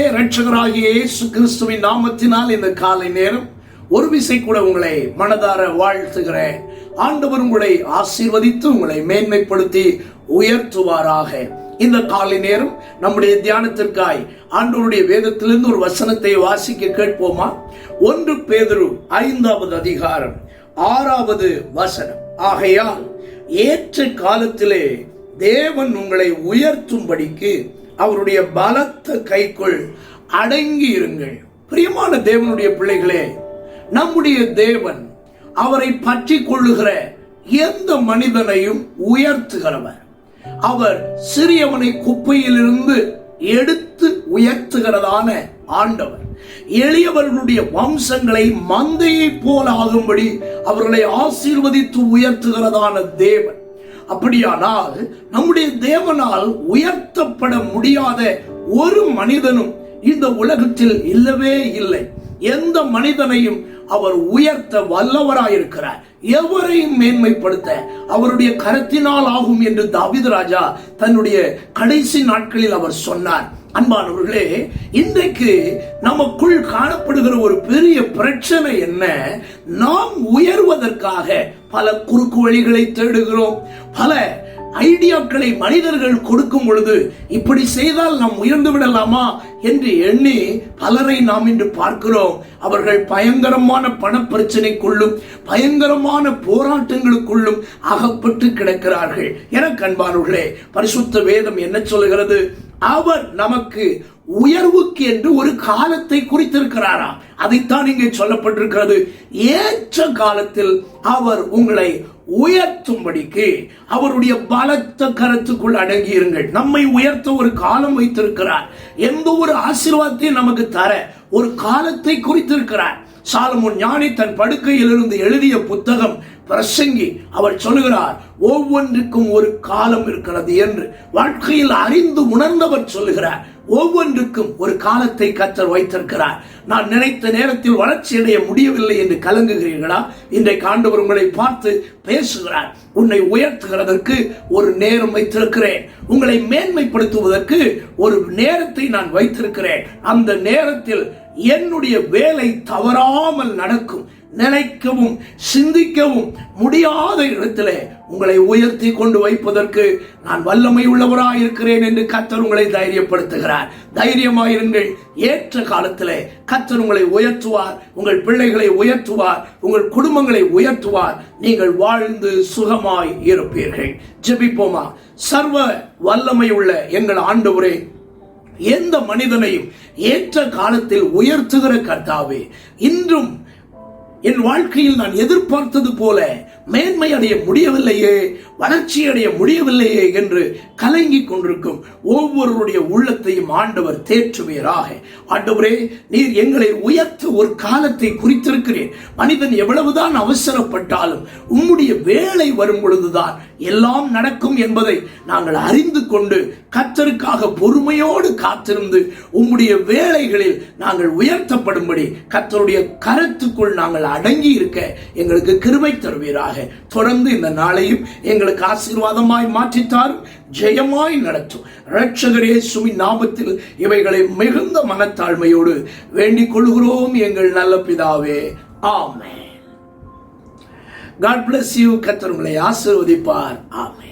இரட்சகராகிய இயேசு கிறிஸ்துவின் நாமத்தினால் இந்த காலை நேரம் ஒரு விசை கூட உங்களை மனதார வாழ்த்துகிறேன். ஆண்டவர் உங்களை ஆசீர்வதித்து உங்களை மேன்மைப்படுத்தி உயர்த்துவாராக. இந்த காலை நேரம் நம்முடைய தியானத்திற்காய் ஆண்டவருடைய வேதத்திலிருந்து ஒரு வசனத்தை வாசிக்க கேட்போமா? ஒன்று பேதரு ஐந்தாவது அதிகாரம் ஆறாவது வசனம். ஆகையால் ஏற்ற காலத்திலே தேவன் உங்களை உயர்த்தும்படிக்கு அவருடைய பலத்த கைக்குள் அடங்கி இருங்கள். பிரியமான தேவனுடைய பிள்ளைகளே நம்முடைய தேவன் அவரை பற்றி கொள்ளுகிற எந்த மனிதனையும் உயர்த்துகிறவர். அவர் சிறியவனை குப்பையிலிருந்து எடுத்து உயர்த்துகிறதான ஆண்டவர். எளியவர்களுடைய வம்சங்களை மந்தையை போல ஆகும்படி அவர்களை ஆசீர்வதித்து உயர்த்துகிறதான தேவன். அப்படியானால் நம்முடைய தேவனால் உயர்த்தப்பட முடியாத ஒரு மனிதனும் இந்த உலகத்தில் இல்லவே இல்லை. எந்த மனிதனையும் அவர் உயர்த்த வல்லவராயிருக்கிறார். எவரையும் மேன்மைப்படுத்த அவருடைய கரத்தினால் ஆகும் என்று தாவித ராஜா தன்னுடைய கடைசி நாட்களில் அவர் சொன்னார். அன்பானவர்களே இன்றைக்கு நமக்குள் காணப்படுகிற ஒரு பெரிய பிரச்சனை என்ன? நாம் உயர்வதற்காக பல குறுக்கு வழிகளை தேடுகிறோம். பல ஐடியாக்களை மனிதர்கள் கொடுக்கும் பொழுது இப்படி செய்தால் நாம் உயர்ந்து விடலாமா என்று எண்ணி பலரை நாம் இன்று பார்க்கிறோம். அவர்கள் பயங்கரமான பண பிரச்சனைக்குள்ளும் பயங்கரமான போராட்டங்களுக்குள்ளும் அகப்பட்டு கிடக்கிறார்கள். என கண்பானவர்களே பரிசுத்த வேதம் என்ன சொல்லுகிறது? அவர் நமக்கு உயர்வுக்கு என்று ஒரு காலத்தை குறித்திருக்கிறாராம் அதைத்தான் இங்கே சொல்லப்பட்டிருக்கிறது. ஏற்ற காலத்தில் அவர் உங்களை உயர்த்தும்படிக்கு அவருடைய பலத்த கருத்துக்குள் அடங்கியிருங்கள். நம்மை உயர்த்த ஒரு காலம் வைத்திருக்கிறார். எந்த ஒரு ஆசீர்வாதத்தையும் நமக்கு தர ஒரு காலத்தை குறித்திருக்கிறார். சாலமோன் ஞானி தன் படுக்கையிலிருந்து எழுதிய புத்தகம் பிரசங்கி. அவர் சொல்லுகிறார் ஒவ்வொன்றுக்கும் ஒரு காலம் இருக்கிறது என்று. வாழ்க்கையில் அறிந்து உணர்ந்தவர் சொல்லுகிறார் ஒவ்வொன்றுக்கும் ஒரு காலத்தை கத்தர் வைத்திருக்கிறார். நான் நினைத்த நேரத்தில் வளர்ச்சி அடைய முடியவில்லை என்று கலங்குகிறீர்களா? இன்றைக்கு ஆண்டவர் உங்களை பார்த்து பேசுகிறார். உன்னை உயர்த்துகிறதற்கு ஒரு நேரம் வைத்திருக்கிறேன். உங்களை மேன்மைப்படுத்துவதற்கு ஒரு நேரத்தை நான் வைத்திருக்கிறேன். அந்த நேரத்தில் என்னுடைய வேலை தவறாமல் நடக்கும். நினைக்கவும் சிந்திக்கவும் முடியாத இடத்திலே உங்களை உயர்த்தி கொண்டு வைப்பதற்கு நான் வல்லமை உள்ளவராக இருக்கிறேன் என்று கத்தர் உங்களை தைரியப்படுத்துகிறார். தைரியமாயிருங்கள் ஏற்ற காலத்தில் கத்தர் உங்களை உயர்த்துவார். உங்கள் பிள்ளைகளை உயர்த்துவார். உங்கள் குடும்பங்களை உயர்த்துவார். நீங்கள் வாழ்ந்து சுகமாய் இருப்பீர்கள். ஜெபிப்போமா? சர்வ வல்லமை உள்ள எங்கள் ஆண்டவரே எந்த மனிதனையும் ஏற்ற காலத்தில் உயர்த்துகிற கர்த்தாவே இன்றும் என் வாழ்க்கையில் நான் எதிர்பார்த்தது போல மேன்மை அடைய முடியவில்லையே வளர்ச்சி அடைய முடியவில்லையே என்று கலங்கி கொண்டிருக்கும் ஒவ்வொருவருடைய உள்ளத்தையும் ஆண்டவர் தேற்றுவீராக. ஆண்டவரே நீர் எங்களை உயர்த்த ஒரு காலத்தை குறித்திருக்கிறேன் மனிதன் எவ்வளவுதான் அவசரப்பட்டாலும் உம்முடைய வேலை வரும் பொழுதுதான் எல்லாம் நடக்கும் என்பதை நாங்கள் அறிந்து கொண்டு கத்தருக்காக பொறுமையோடு காத்திருந்து உம்முடைய வேலைகளில் நாங்கள் உயர்த்தப்படும்படி கத்தருடைய கருத்துக்குள் நாங்கள் அடங்கி இருக்க எங்களுக்கு கிருபை தருவீராக. தொடர்ந்து இந்த நாளையும் எங்களுக்கு ஆசீர்வாதமாய் மாற்றித்தார் ஜெயமாய் நடத்தும். ரட்சகரே சுமி நாமத்தில் இவைகளை மிகுந்த மனத்தாழ்மையோடு வேண்டிக் கொள்கிறோம் எங்கள் நல்ல பிதாவே. ஆமே காட் பிளஸ் யூ கத்தர் உங்களை ஆசீர்வதிப்பார். ஆமே